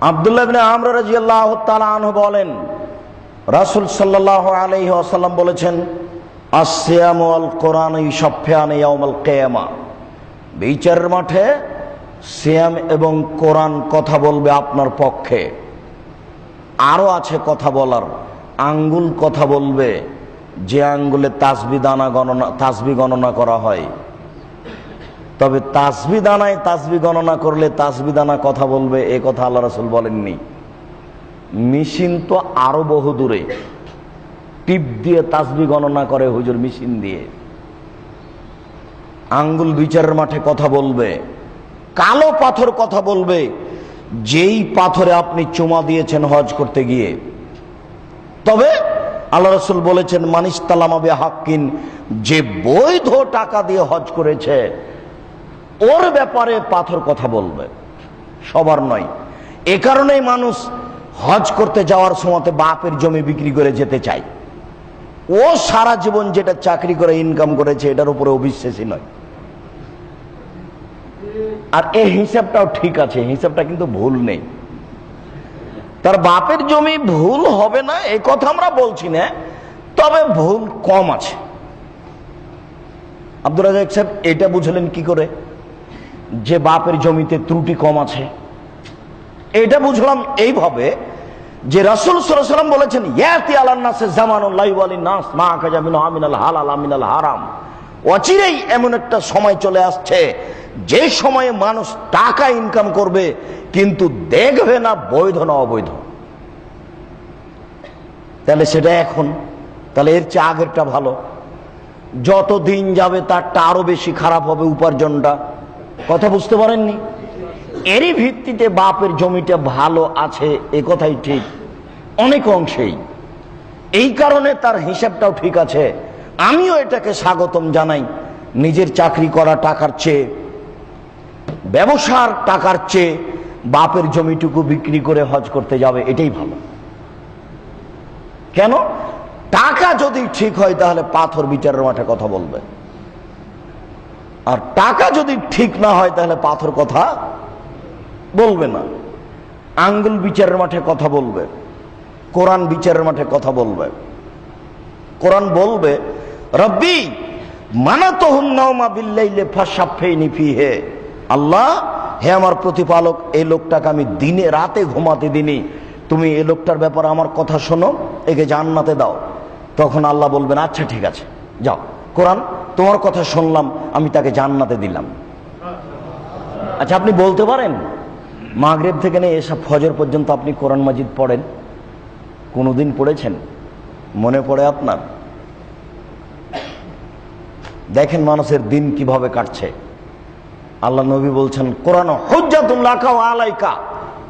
আবদুল্লাহ ইবনে আমর রাদিয়াল্লাহু তাআলা আনহু বলেন, রাসূল সাল্লাল্লাহু আলাইহি ওয়াসাল্লাম বলেছেন আসিয়াম ওয়াল কোরআন ইশফিয়ান ইয়াউমাল কিয়ামা। বিচারের মাঠে সিয়াম এবং কোরআন কথা বলবে আপনার পক্ষে। আরও আছে কথা বলার, আঙ্গুল কথা বলবে, যে আঙ্গুলে তাসবি দানা গণনা তাসবি গণনা করা হয়। তবে তাসবি দানায় তাসবি গণনা করলে তাসবি দানা কথা বলবে, এ কথা আল্লাহ রসুল বলেননি। মেশিন তো আরও বহু দূরে। টিপ দিয়ে তাসবি গণনা করে হুজুর মেশিন দিয়ে। আঙ্গুল বিচারের মাঠে কথা বলবে, কালো পাথর কথা বলবে। যেই পাথরে আপনি চুমা দিয়েছেন হজ করতে গিয়ে। তবে আল্লাহ রসুল বলেছেন, মানিস তালামাবে হাক্কিন যে বৈধ টাকা দিয়ে হজ করেছে ওর ব্যাপারে পাথর কথা বলবে। সবার নয়। এ কারণেই মানুষ হজ করতে যাওয়ার সময় বাপের জমি বিক্রি করে যেতে চায়। ও সারা জীবন যেটা চাকরি করে ইনকাম করেছে, এটার উপরে অবিশ্বাসী নয়। আর এই হিসাবটাও ঠিক আছে হিসাবটা কিন্তু ভুল নেই। তার বাপের জমি ভুল হবে না এই কথা আমরা বলছি না, তবে ভুল কম আছে। আব্দুল রাজাক সাহেব, এটা বুঝলেন কি করে? যে বাপের জমিতে ত্রুটি কম আছে। এটা বুঝলাম এইভাবে যে রাসুল সাল্লাম বলেছেন, ইয়াতি আলান্নাসে জামানুল লাইব আলী নাস, মা কাজামিন আমিনাল হালাল আমিনাল হারাম। অচিরেই এমন একটা সময় চলে আসছে, যে সময়ে মানুষ টাকা ইনকাম করবে, কিন্তু দেখবে না বৈধ না অবৈধ। তাহলে সেটা এখন, তাহলে এর চেয়ে আগেরটা ভালো। যত দিন যাবে তারটা আরও বেশি খারাপ হবে উপার্জনটা। কথা বুঝতে পারেননি? এরই ভিত্তিতে বাপের জমিটা ভালো আছে, এ কথাই ঠিক। অনেক অংশেই। এই কারণে তার হিসাবটাও ঠিক আছে। আমিও এটাকে স্বাগতম জানাই। নিজের চাকরি করা টাকার চেয়ে, ব্যবসার টাকার চেয়ে বাপের জমিটুকু বিক্রি করে হজ করতে যাবে, এটাই ভালো। কেন? টাকা যদি ঠিক হয়, তাহলে পাথর বিচারের মাঠে কথা বলবে। আর টাকা যদি ঠিক না হয়, তাহলে পাথর কথা বলবে না। আঙ্গুল বিচারের মাঠে কথা বলবে। কোরআন বিচারের মাঠে কথা বলবে। কোরআন বলবে, রব্বি মানা তহুন নাওমা বিল্লাইলে ফাসাফেইনি ফিহে। আল্লাহ, হে আমার প্রতিপালক এই লোকটাকে আমি দিনে রাতে ঘুমাতে দিনি। তুমি এই লোকটার ব্যাপারে আমার কথা শোনো, একে জান্নাতে দাও। তখন আল্লাহ বলবেন আচ্ছা ঠিক আছে, যাও। কোরআন, তোমার কথা শুনলাম, আমি তাকে জান্নাতে দিলাম। আচ্ছা আপনি বলতে পারেন, মাগরেব থেকে নিয়ে এসব ফজর পর্যন্ত আপনি কোরআন মাজিদ পড়েন? কোনোদিন পড়েছেন? মনে পড়ে আপনার? দেখেন মানুষের দিন কীভাবে কাটছে। আল্লাহ নবী বলছেন, কোরআন হজ্জাতুল্লাহ আলাইকা।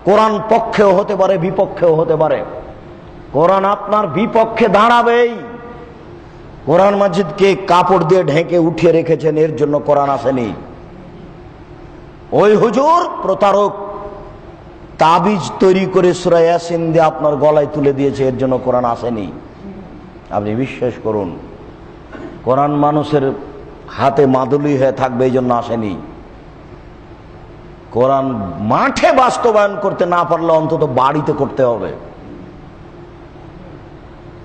কোরআন পক্ষেও হতে পারে, বিপক্ষেও হতে পারে। কোরআন আপনার বিপক্ষে দাঁড়াবেই। কোরআন মাজিদকে কাপড় দিয়ে ঢেকে উঠিয়ে রেখেছেন, এর জন্য কোরআন আসেনি। ওই হুজুর প্রতারক তাবিজ তৈরি করে সুরাইয়াসিন দিয়ে আপনার গলায় তুলে দিয়েছে, এর জন্য কোরআন আসেনি। আপনি বিশ্বাস করুন, কোরআন মানুষের হাতে মাদুলি হয়ে থাকবে, এই জন্য আসেনি। কোরআন মাঠে বাস্তবায়ন করতে না পারলে অন্তত বাড়িতে করতে হবে।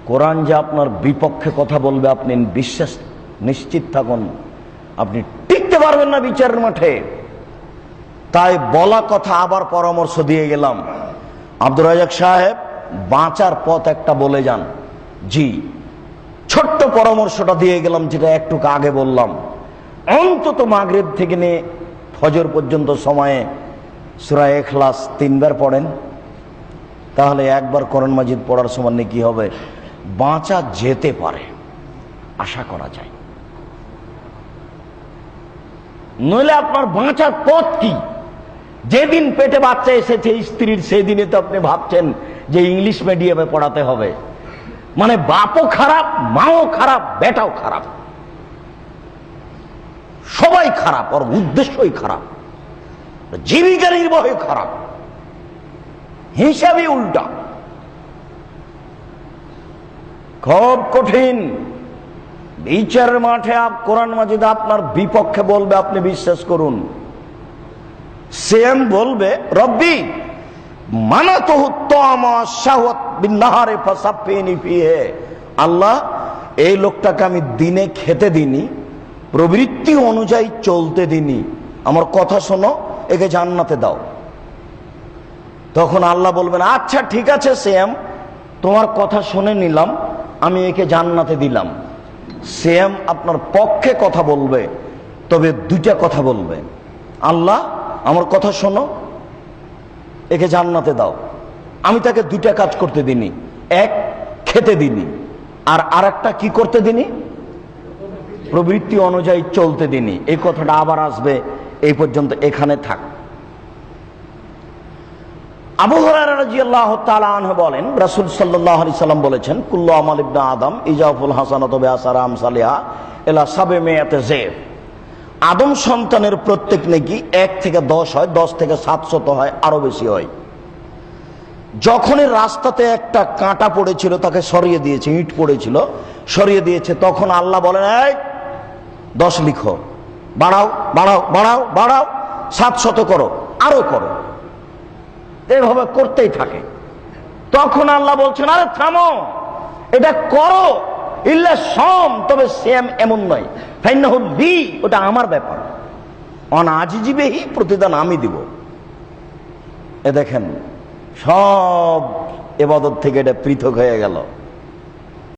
কোরআন যে আপনার বিপক্ষে কথা বলবে, আপনি বিশ্বাস নিশ্চিত থাকুন। আপনি টিকতে পারবেন না বিচারের মাঠে। তাই বলা কথা আবার পরামর্শ দিয়ে গেলাম। আব্দুর রাজাক সাহেব, বাঁচার পথ একটা বলে যান। জি, ছোট্ট পরামর্শটা দিয়ে গেলাম, যেটা একটু আগে বললাম। অন্তত মাগরেব থেকে নিয়ে ফজর পর্যন্ত সময়ে সুরায় এখলাস তিনবার পড়েন। তাহলে একবার করণ মাজিদ পড়ার সময় কি হবে? বাঁচা যেতে পারে, আশা করা যায়। নইলে আপনার বাঁচার পথ কি? যেদিন পেটে বাচ্চা এসেছে, স্ত্রীর সেদিনে তো আপনি ভাবছেন যে ইংলিশ মিডিয়ামে পড়াতে হবে। মানে বাপও খারাপ, মাও খারাপ, বেটাও খারাপ। সবাই খারাপ, ওর উদ্দেশ্যই খারাপ। জীবিকা নির্বাহী খারাপ। হিসাবে উল্টা। খুব কঠিন। বিচারের মাঠে কোরআন মাজিদ আপনার বিপক্ষে বলবে, আপনি বিশ্বাস করুন। সেম বলবে, রব্বি মানা আল্লাহ, এই লোকটাকে আমি দিনে খেতে দিনি প্রবৃত্তি অনুযায়ী চলতে দিনি আমার কথা শোনো, একে জান্নাতে দাও। তখন আল্লাহ বলবেন আচ্ছা ঠিক আছে শ্যাম তোমার কথা শুনে নিলাম। আমি একে জান্নাতে দিলাম। সেম আপনার পক্ষে কথা বলবে, তবে দুইটা কথা বলবে। আল্লাহ, আমার কথা শোনো, একে জান্নাতে দাও। আমি তাকে দুইটা কাজ করতে দিনি এক, খেতে দিনি আর আরেকটা কি করতে দিনি প্রবৃত্তি অনুযায়ী চলতে দিনি এই কথাটা আবার আসবে, এই পর্যন্ত এখানে থাক। তাআলা বলেন বলেছেন আমাল আদম ইজাফুল সাবে আদম সন্তানের প্রত্যেক নাকি এক থেকে দশ হয়, দশ থেকে সাতশত হয়, আরও বেশি হয়। যখনই রাস্তাতে একটা কাঁটা পড়েছিল, তাকে সরিয়ে দিয়েছে, ইট পড়েছিল, সরিয়ে দিয়েছে, তখন আল্লাহ বলেন দশ লিখো। বাড়াও বাড়াও বাড়াও বাড়াও সাতশত করো, আরও করো। এভাবে করতেই থাকে। তখন আল্লাহ বলছেন, আরে থামো, এটা করো। ইল্লা সম তবে সেম এমন নয়। ফাইনাহুল বি, ওটা আমার ব্যাপার। অনাজিজিবেহি প্রতিদান আমি দিব। এ দেখেন, সব এবাদত থেকে এটা পৃথক হয়ে গেল।